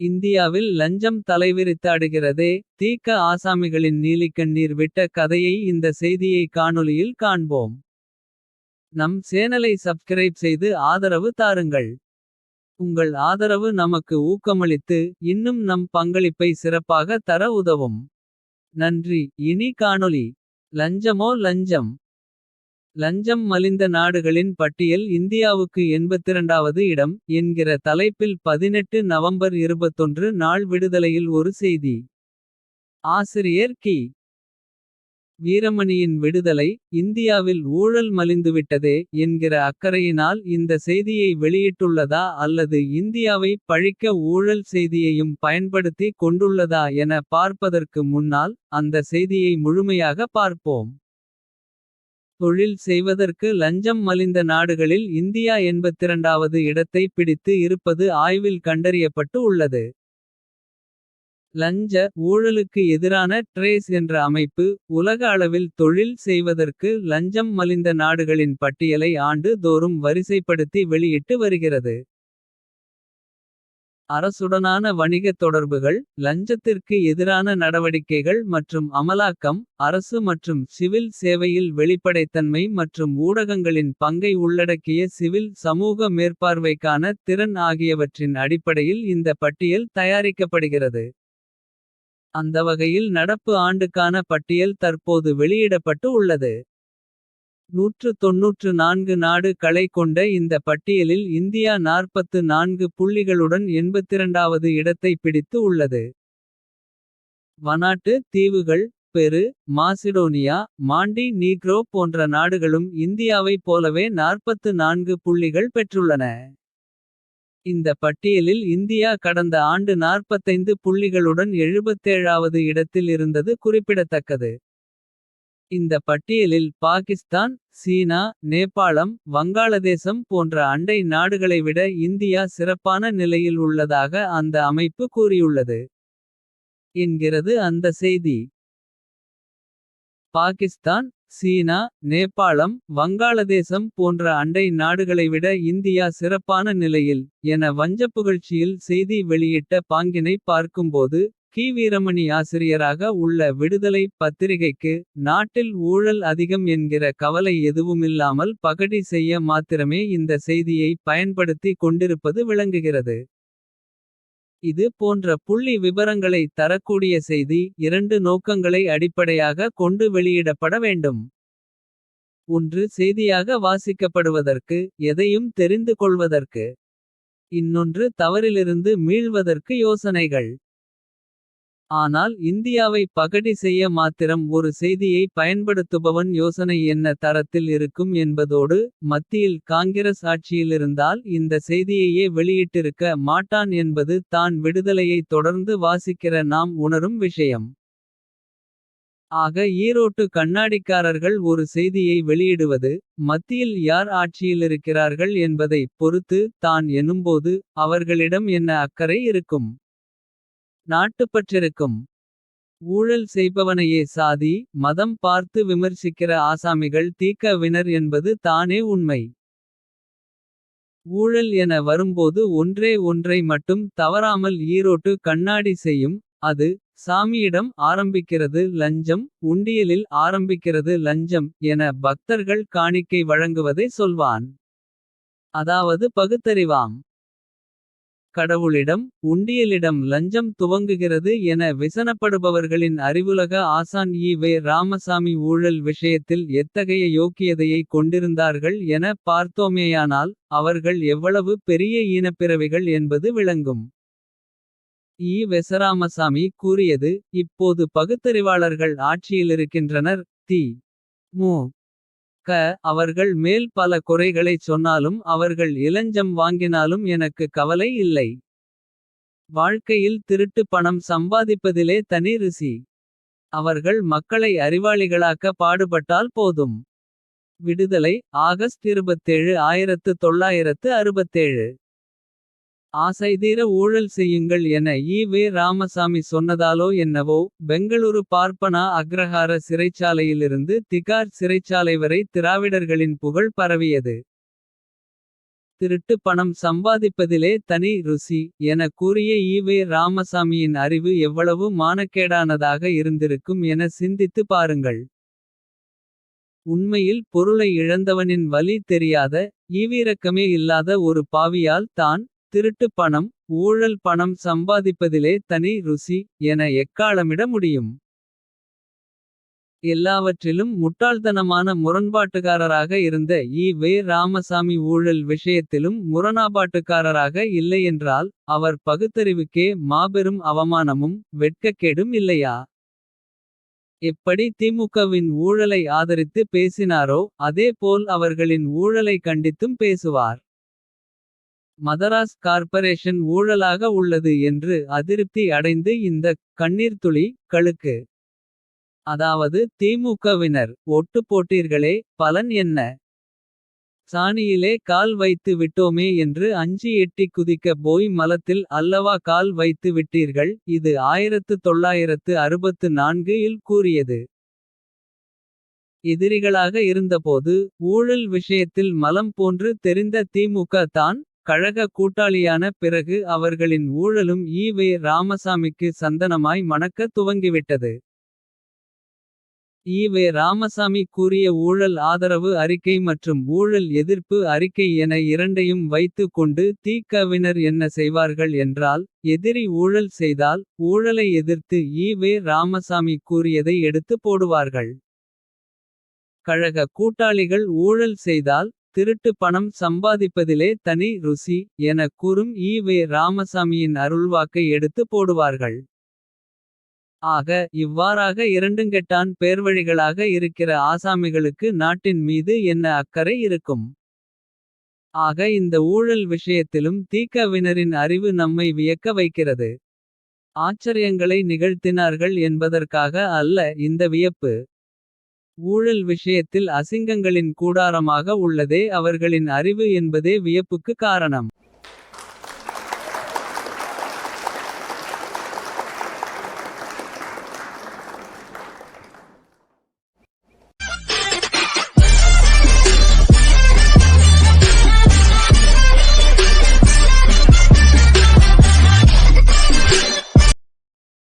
இந்தியாவில் லஞ்சம் தலைவிரித்தாடுகிறதே. தீக்க ஆசாமிகளின் நீலிக்கண்ணீர் விட்ட கதையை இந்த செய்தியை காணொலியில் காண்போம். நம் சேனலை சப்ஸ்கிரைப் செய்து ஆதரவு தாருங்கள். உங்கள் ஆதரவு நமக்கு ஊக்கமளித்து. இன்னும் நம் பங்களிப்பை சிறப்பாக தர உதவும். நன்றி இனி காணொளி லஞ்சமோ லஞ்சம். லஞ்சம் மலிந்த நாடுகளின் பட்டியல் இந்தியாவுக்கு 82வது இடம். என்கிற தலைப்பில் 18 நவம்பர் 21 நாள் விடுதலையில் ஒரு செய்தி. ஆசிரியர் கி. வீரமணியின் விடுதலை இந்தியாவில் ஊழல் மலிந்துவிட்டதே. என்கிற அக்கறையினால் இந்த செய்தியை வெளியிட்டுள்ளதா. அல்லது இந்தியாவை பழிக்க ஊழல் செய்தியையும் பயன்படுத்தி கொண்டுள்ளதா. என பார்ப்பதற்கு முன்னால் அந்த செய்தியை முழுமையாக பார்ப்போம். தொழில் செய்வதற்கு லஞ்சம் மலிந்த நாடுகளில் இந்தியா 82வது இடத்தை பிடித்து இருப்பது ஆய்வில் கண்டறியப்பட்டு உள்ளது. லஞ்ச ஊழலுக்கு எதிரான ட்ரேஸ் என்ற அமைப்பு. உலக அளவில் தொழில் செய்வதற்கு லஞ்சம் மலிந்த நாடுகளின் பட்டியலை ஆண்டு தோறும் வரிசைப்படுத்தி வெளியிட்டு வருகிறது. அரசுடனான வணிகத் தொடர்புகள். லஞ்சத்திற்கு எதிரான நடவடிக்கைகள் மற்றும் அமலாக்கம். அரசு மற்றும் சிவில் சேவையில் வெளிப்படைத்தன்மை மற்றும். ஊடகங்களின் பங்கை உள்ளடக்கிய சிவில் சமூக மேற்பார்வைக்கான திறன். ஆகியவற்றின் அடிப்படையில் இந்த பட்டியல் தயாரிக்கப்படுகிறது. அந்த வகையில் நடப்பு ஆண்டுக்கான பட்டியல் தற்போது வெளியிடப்பட்டு உள்ளது. 194 நாடு களை கொண்ட இந்த பட்டியலில் இந்தியா 44 புள்ளிகளுடன் 82வது இடத்தை பிடித்து உள்ளது. வனாட்டு தீவுகள் பெரு மாசிடோனியா மாண்டி நீக்ரோ போன்ற நாடுகளும் இந்தியாவைப் போலவே 44 புள்ளிகள் பெற்றுள்ளன. இந்த பட்டியலில் இந்தியா கடந்த ஆண்டு 45 புள்ளிகளுடன் 77வது இடத்தில் இருந்தது குறிப்பிடத்தக்கது. இந்த பட்டியலில் பாகிஸ்தான் சீனா நேபாளம் வங்காளதேசம் போன்ற அண்டை நாடுகளை விட இந்தியா சிறப்பான நிலையில் உள்ளதாக அந்த அமைப்பு கூறியுள்ளது. என்கிறது அந்த செய்தி. பாகிஸ்தான் சீனா நேபாளம் வங்காளதேசம் போன்ற அண்டை நாடுகளை விட இந்தியா சிறப்பான நிலையில். என வஞ்சப்புகழ்ச்சியில் செய்தி வெளியிட்ட பாங்கினை பார்க்கும்போது. கி வீரமணி ஆசிரியராக உள்ள விடுதலை பத்திரிகைக்கு. நாட்டில் ஊழல் அதிகம் என்கிற கவலை எதுவுமில்லாமல். பகடி செய்ய மாத்திரமே இந்த செய்தியை பயன்படுத்தி கொண்டிருப்பது விளங்குகிறது. இது போன்ற புள்ளி விபரங்களை தரக்கூடிய செய்தி. இரண்டு நோக்கங்களை அடிப்படையாக கொண்டு வெளியிடப்பட வேண்டும். ஒன்று செய்தியாக வாசிக்கப்படுவதற்கு. எதையும் தெரிந்து கொள்வதற்கு. இன்னொன்று தவறிலிருந்து மீள்வதற்கு யோசனைகள். ஆனால் இந்தியாவை பகடி செய்ய மாத்திரம் ஒரு செய்தியை பயன்படுத்துபவன் யோசனை என்ன தரத்தில் இருக்கும் என்பதோடு. மத்தியில் காங்கிரஸ் ஆட்சியிலிருந்தால் இந்த செய்தியையே வெளியிட்டிருக்க மாட்டான் என்பது தான் விடுதலையை தொடர்ந்து வாசிக்கிற நாம் உணரும் விஷயம். ஆக ஈரோட்டு கண்ணாடிக்காரர்கள் ஒரு செய்தியை வெளியிடுவது. மத்தியில் யார் ஆட்சியிலிருக்கிறார்கள் என்பதை பொறுத்து தான் எனும்போது. அவர்களிடம் என்ன அக்கறை இருக்கும். நாட்டுப்பற்றிருக்கும். ஊழல் செய்பவனையே சாதி மதம் பார்த்து விமர்சிக்கிற ஆசாமிகள் தீக்கவினர் என்பது தானே உண்மை. ஊழல் என வரும்போது ஒன்றே ஒன்றை மட்டும் தவறாமல் ஈரோட்டு கண்ணாடி செய்யும். அது சாமியிடம் ஆரம்பிக்கிறது லஞ்சம். உண்டியலில் ஆரம்பிக்கிறது லஞ்சம் என பக்தர்கள் காணிக்கை வழங்குவதை சொல்வான். அதாவது பகுத்தறிவாம். கடவுளிடம் உண்டியலிடம் லஞ்சம் துவங்குகிறது என விசனப்படுபவர்களின் அறிவுலக ஆசான் ஈ. வே. ராமசாமி ஊழல் விஷயத்தில் எத்தகைய யோக்கியதையை கொண்டிருந்தார்கள் என பார்த்தோமேயானால். அவர்கள் எவ்வளவு பெரிய ஈனப்பிறவிகள் என்பது விளங்கும். ஈ. வெசராமசாமி கூறியது இப்போது பகுத்தறிவாளர்கள் ஆட்சியிலிருக்கின்றனர். தி. மு. க. அவர்கள் மேல் பல குறைகளைச் சொன்னாலும் அவர்கள் இளஞ்சம் வாங்கினாலும் எனக்கு கவலை இல்லை. வாழ்க்கையில் திருட்டு பணம் சம்பாதிப்பதிலே தனி ருசி. அவர்கள் மக்களை அறிவாளிகளாக்க பாடுபட்டால் போதும். விடுதலை ஆகஸ்ட் 27 1967. ஆசைதீர ஊழல் செய்யுங்கள் என ஈ. வே. ராமசாமி சொன்னதாலோ என்னவோ. பெங்களூரு பார்ப்பனா அக்ரஹார சிறைச்சாலையிலிருந்து திகார் சிறைச்சாலை வரை திராவிடர்களின் புகழ் பரவியது. திருட்டு பணம் சம்பாதிப்பதிலே தனி ருசி என கூறிய ஈ வே ராமசாமியின் அறிவு எவ்வளவு மானக்கேடானதாக இருந்திருக்கும் என சிந்தித்து பாருங்கள். உண்மையில் பொருளை இழந்தவனின் வலி தெரியாத. ஈவிரக்கமே இல்லாத ஒரு பாவியால் தான். திருட்டு பணம் ஊழல் பணம் சம்பாதிப்பதிலே தனி ருசி. என எக்காலமிட முடியும். எல்லாவற்றிலும் முட்டாள்தனமான முரண்பாட்டுக்காரராக இருந்த ஈ. வே ராமசாமி ஊழல் விஷயத்திலும் முரணாபாட்டுக்காரராக இல்லையென்றால். அவர் பகுத்தறிவுக்கே மாபெரும் அவமானமும் வெட்கக்கேடும் இல்லையா. எப்படி திமுகவின் ஊழலை ஆதரித்து பேசினாரோ. அதே போல் அவர்களின் ஊழலை கண்டித்தும் பேசுவார். மதராஸ் கார்ப்பரேஷன் ஊழலாக உள்ளது என்று அதிருப்தி அடைந்து இந்த கண்ணீர்த்துளி களுக்கு. அதாவது திமுகவினர் ஒட்டு போட்டீர்களே பலன் என்ன. சாணியிலே கால் வைத்து விட்டோமே என்று அஞ்சி எட்டி குதிக்க போய் மலத்தில் அல்லவா கால் வைத்து விட்டீர்கள். இது 1964 இல் கூறியது. எதிரிகளாக இருந்தபோது ஊழல் விஷயத்தில் மலம் போன்று தெரிந்த திமுக தான். கழக கூட்டாளியான பிறகு அவர்களின் ஊழலும் ஈ. வே ராமசாமிக்கு சந்தனமாய் மணக்க துவங்கிவிட்டது. ஈ. வே ராமசாமி கூறிய ஊழல் ஆதரவு அறிக்கை மற்றும் ஊழல் எதிர்ப்பு அறிக்கை என இரண்டையும் வைத்து கொண்டு தீக்கவினர் என்ன செய்வார்கள் என்றால். எதிரி ஊழல் செய்தால் ஊழலை எதிர்த்து ஈ. வே ராமசாமி கூறியதை எடுத்து போடுவார்கள். கழக கூட்டாளிகள் ஊழல் செய்தால். திருட்டு பணம் சம்பாதிப்பதிலே தனி ருசி. என கூறும் ஈ. வே ராமசாமியின் அருள்வாக்கை எடுத்து போடுவார்கள். ஆக இவ்வாறாக இரண்டுங்கெட்டான் பேர்வழிகளாக இருக்கிற ஆசாமிகளுக்கு நாட்டின் மீது என்ன அக்கறை இருக்கும். ஆக இந்த ஊழல் விஷயத்திலும் தீக்கவினரின் அறிவு நம்மை வியக்க வைக்கிறது. ஆச்சரியங்களை நிகழ்த்தினார்கள் என்பதற்காக அல்ல இந்த வியப்பு. ஊழல் விஷயத்தில் அசிங்கங்களின் கூடாரமாக உள்ளதே அவர்களின் அறிவு என்பதே வியப்புக்கு காரணம்.